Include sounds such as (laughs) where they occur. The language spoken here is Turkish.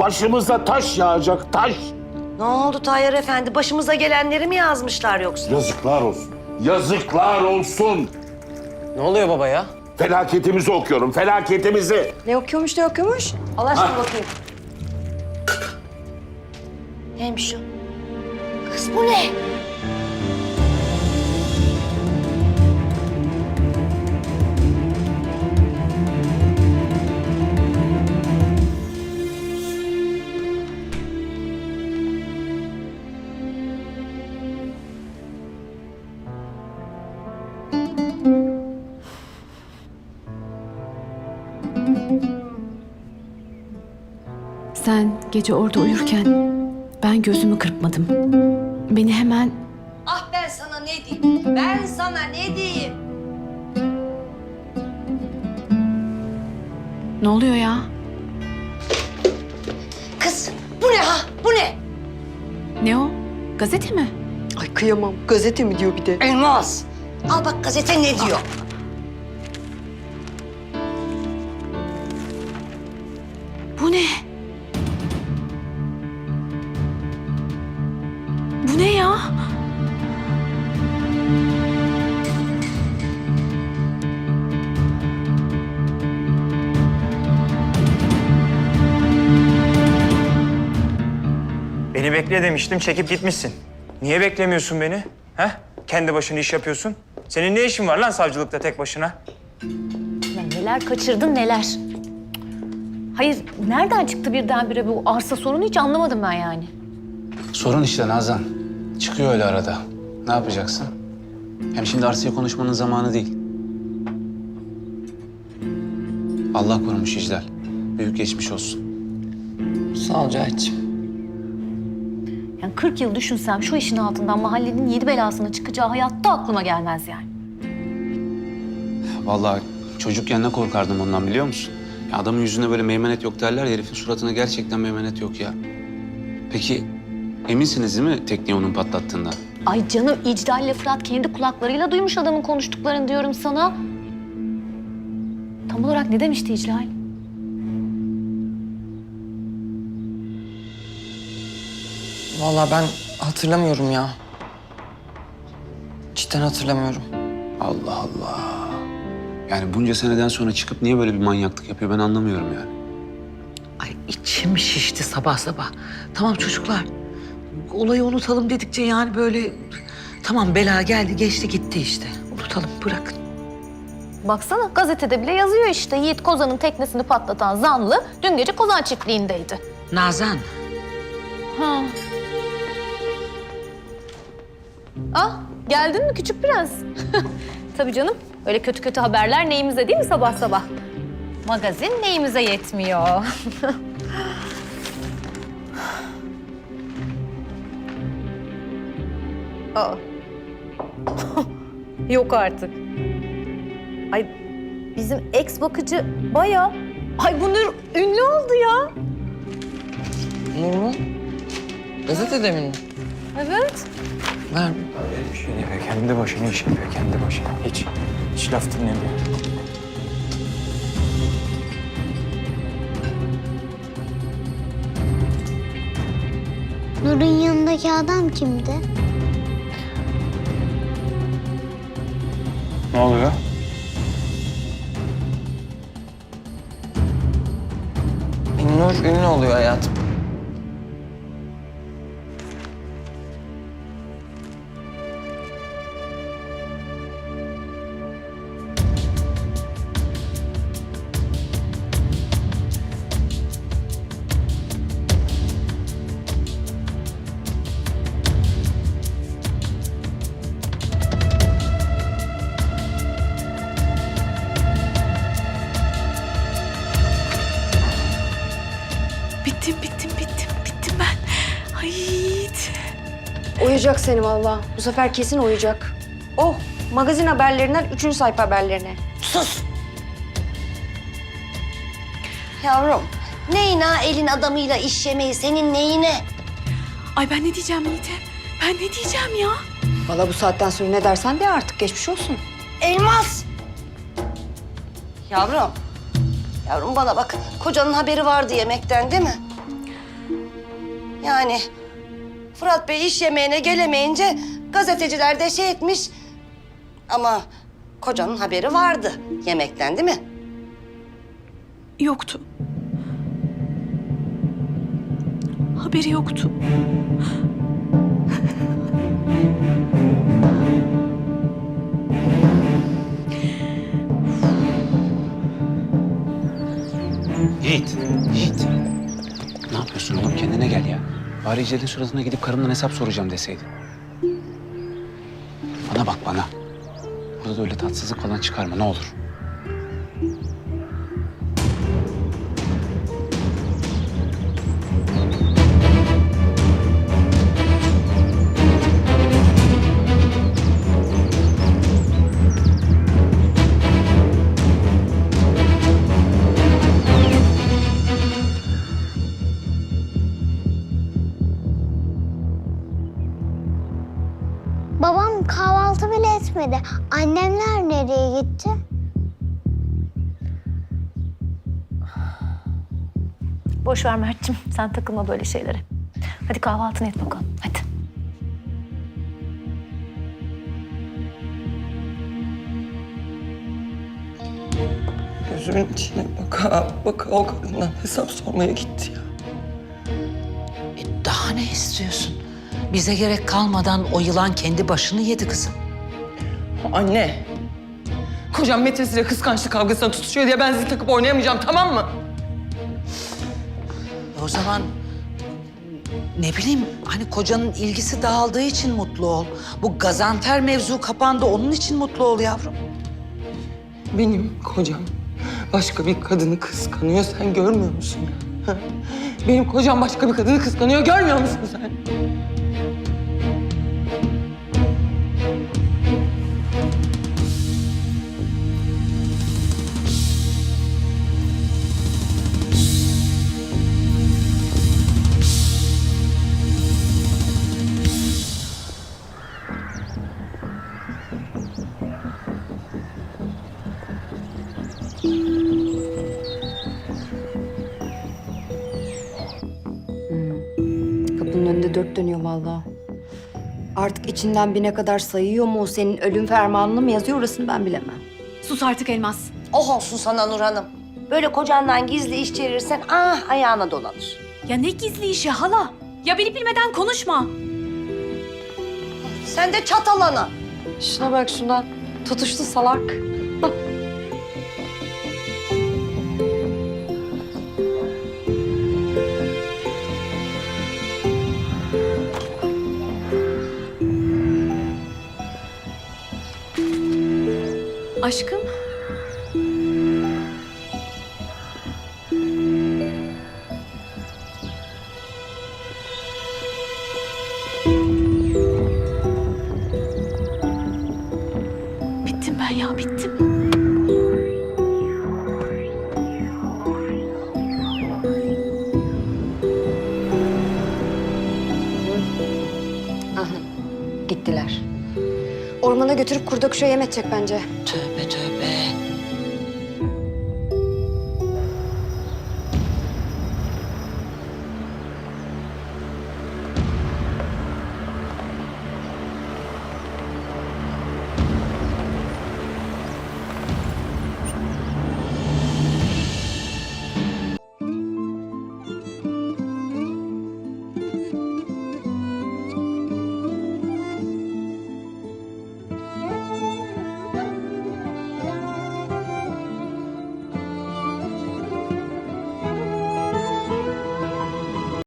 Başımıza taş yağacak taş. Ne oldu Tayyar Efendi? Başımıza gelenleri mi yazmışlar yoksa? Yazıklar olsun. Yazıklar olsun. Ne oluyor baba ya? Felaketimizi okuyorum, felaketimizi. Ne okuyormuş ne okuyormuş? Allah aşkına bakayım. Neymiş o? Kız bu ne? Sen gece orada uyurken ben gözümü kırpmadım. Beni hemen Ah ben sana ne diyeyim? Ben sana ne diyeyim? ne oluyor ya? Kız bu ne ha? Bu ne? Ne o? Gazete mi? Ay kıyamam. Gazete mi diyor bir de. Elmas. Al bak gazete ne diyor? Demiştim, çekip gitmişsin. Niye beklemiyorsun beni? He? Kendi başına iş yapıyorsun. Senin ne işin var lan savcılıkta tek başına? Ya neler kaçırdın neler. Hayır nereden çıktı birdenbire bu arsa sorunu hiç anlamadım ben yani. Sorun işte Nazan. Çıkıyor öyle arada. Ne yapacaksın? Hem şimdi arsaya konuşmanın zamanı değil. Allah korumuş İclal. Büyük geçmiş olsun. Sağ ol Cahit'ciğim. Yani 40 yıl düşünsem şu işin altından mahallenin yedi belasına çıkacağı hayatta aklıma gelmez yani. Vallahi çocukken ne korkardım ondan biliyor musun? Ya adamın yüzünde böyle meymenet yok derler ya, herifin suratına gerçekten meymenet yok ya. Peki eminsiniz değil mi tekniği onun patlattığından? Ay canım İcdal ile Fırat kendi kulaklarıyla duymuş adamın konuştuklarını diyorum sana. Tam olarak ne demişti İclal? Vallahi ben hatırlamıyorum ya. Cidden hatırlamıyorum. Allah Allah. Yani bunca seneden sonra çıkıp niye böyle bir manyaklık yapıyor ben anlamıyorum yani. Ay içim şişti sabah sabah. Tamam çocuklar. Olayı unutalım dedikçe yani böyle... Tamam bela geldi geçti gitti işte. Unutalım bırakın. Baksana gazetede bile yazıyor işte. Yiğit Kozan'ın teknesini patlatan zanlı dün gece Kozan çiftliğindeydi. Nazan Ha. Ah, geldin mi küçük prens? (laughs) Tabii canım. Öyle kötü kötü haberler neyimize değil mi sabah sabah? Magazin neyimize yetmiyor. (laughs) Aa. (laughs) Yok artık. Ay bizim ex bakıcı bayağı... Ay bunlar ünlü oldu ya. Nur mu? Gazetede mi? Evet. Ver. Bir şey değil, kendi başına iş yapıyor, kendi başına. Hiç, hiç laf dinlemiyor. Nur'un yanındaki adam kimdi? Ne oluyor? Nur ünlü oluyor hayatım. Uyuyacak seni vallahi. Bu sefer kesin uyuyacak. Oh magazin haberlerinden üçüncü sayfa haberlerine. Sus! Yavrum, neyine elin adamıyla iş yemeyi senin neyine? Ay ben ne diyeceğim Yiğit'e? Ben ne diyeceğim ya? Vallahi bu saatten sonra ne dersen de artık geçmiş olsun. Elmas! Yavrum, yavrum bana bak. Kocanın haberi vardı yemekten değil mi? Yani Fırat Bey iş yemeğine gelemeyince gazeteciler de şey etmiş. Ama kocanın haberi vardı yemekten değil mi? Yoktu. Haberi yoktu. Yiğit. Yiğit. Ne yapıyorsun oğlum? Kendine gel ya. Bari Celil'in suratına gidip karımdan hesap soracağım deseydin. Bana bak bana. Burada da öyle tatsızlık falan çıkarma ne olur. Kahvaltı bile etmedi. Annemler nereye gitti? Boş ver Mert'cim. Sen takılma böyle şeylere. Hadi kahvaltını et bakalım. Hadi. Gözümün içine baka baka o kadından hesap sormaya gitti ya. E, daha ne istiyorsun? Bize gerek kalmadan o yılan kendi başını yedi kızım. Anne. Kocam metresiyle kıskançlık kavgasına tutuşuyor diye ben zil takıp oynayamayacağım tamam mı? O zaman ne bileyim hani kocanın ilgisi dağıldığı için mutlu ol. Bu gazanfer mevzu kapandı onun için mutlu ol yavrum. Benim kocam başka bir kadını kıskanıyor sen görmüyor musun ya? Benim kocam başka bir kadını kıskanıyor görmüyor musun sen? Kapının önünde dört dönüyor vallahi. Artık içinden bine kadar sayıyor mu o senin ölüm fermanını mı yazıyor orasını ben bilemem. Sus artık Elmas. Oh olsun sana Nur Hanım. Böyle kocandan gizli iş çevirirsen ah ayağına dolanır. Ya ne gizli işi hala? Ya bilip bilmeden konuşma. Sen de çatalana. Şuna bak şuna. Tutuştu salak. Aşkım. Bittim ben ya bittim. Götürüp kurda kuşa yem bence. Tövbe tövbe.